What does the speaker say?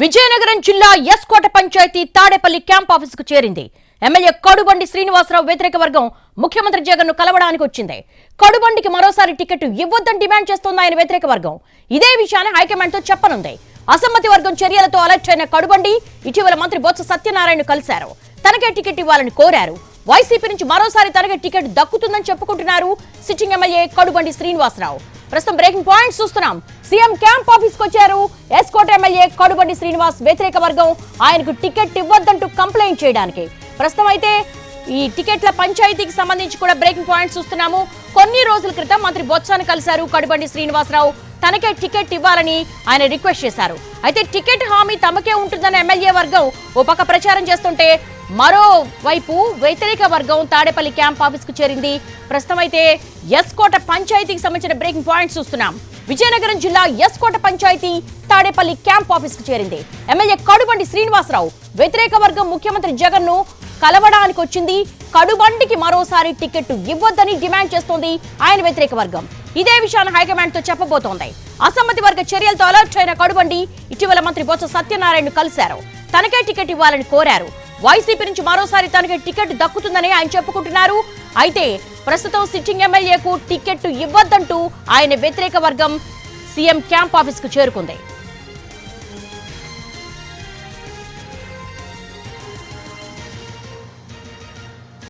విజయనగరం జిల్లా ఎస్కోట పంచాయతీ తాడేపల్లి క్యాంప్ ఆఫీసుకు చేరింది. ఎమ్మెల్యే కడుబండి శ్రీనివాసరావు వ్యతిరేక వర్గం ముఖ్యమంత్రి జగన్ను కలవడానికి వచ్చింది. కడుబండికి మరోసారి టికెట్ ఇవ్వొద్దని డిమాండ్ చేస్తోంది ఆయన వ్యతిరేక వర్గం ఇదే విషయాన్ని హైకమాండ్తో చెప్పనుంది. అసమ్మతి వర్గం చర్యలతో అలర్ట్ అయిన కడుబండి ఇటీవల మంత్రి బొత్స సత్యనారాయణ కలిశారు. తనకే టికెట్ ఇవ్వాలని కోరారు. వైసీపీ నుంచి మరోసారి తనకే టికెట్ దక్కుతుందని చెప్పుకుంటున్నారు సిట్టింగ్ ఎమ్మెల్యే కడుబండి శ్రీనివాసరావు. ప్రస్తుతం బ్రేకింగ్ పాయింట్స్ చూస్తున్నాం. సీఎం క్యాంప్ ఆఫీస్కు వచ్చారు. ఎస్కోట ఎమ్మెల్యే కడుబండి శ్రీనివాస్ వ్యతిరేక వర్గం ఆయనకు టికెట్ ఇవ్వద్దంటూ కంప్లైంట్ చేయడానికి. ప్రస్తుతం అయితే ఈ టికెట్ల పంచాయతీకి సంబంధించి కూడా బ్రేకింగ్ పాయింట్స్ చూస్తున్నాము. కొన్ని రోజుల క్రితం మంత్రి బొత్సాను కలిశారు కడుబండి శ్రీనివాసరావు. తనకే టికెట్ ఇవ్వాలని ఆయన రిక్వెస్ట్ చేశారు. అయితే టికెట్ హామీ తమకే ఉంటుందని ఎమ్మెల్యే వర్గం ఓ పక్క ప్రచారం చేస్తుంటే మరోవైపు వ్యతిరేక వర్గం తాడేపల్లి క్యాంప్ ఆఫీస్కు చేరింది. ప్రస్తుతం అయితే ఎస్కోట పంచాయతీకి సంబంధించిన బ్రేకింగ్ పాయింట్స్ చూస్తున్నాం. విజయనగరం జిల్లా ఎస్కోట పంచాయతీ తాడేపల్లి క్యాంప్ ఆఫీస్కు చేరింది. ఎమ్మెల్యే కడుబండి శ్రీనివాసరావు వ్యతిరేక వర్గం ముఖ్యమంత్రి జగన్ను కలవడానికి వచ్చింది. కడుబండికి మరోసారి టికెట్ ఇవ్వద్దని డిమాండ్ చేస్తోంది ఆయన వ్యతిరేక వర్గం. ఇదే విషయాన్ని హైకమాండ్తో చెప్పబోతోంది. అసమ్మతి వర్గ చర్యలతో అలర్ట్ అయిన కడుబండి ఇటీవల మంత్రి బొత్స సత్యనారాయణ కలిశారు. తనకే టికెట్ ఇవ్వాలని కోరారు. వైసీపీ నుంచి మరోసారి తనకి టికెట్ దక్కుతుందని ఆయన చెప్పుకుంటున్నారు. అయితే ప్రస్తుతం సిట్టింగ్ ఎమ్మెల్యేకు టికెట్ ఇవ్వద్దంటూ ఆయన వ్యతిరేక వర్గం సీఎం క్యాంప్ ఆఫీస్కు చేరుకుంది.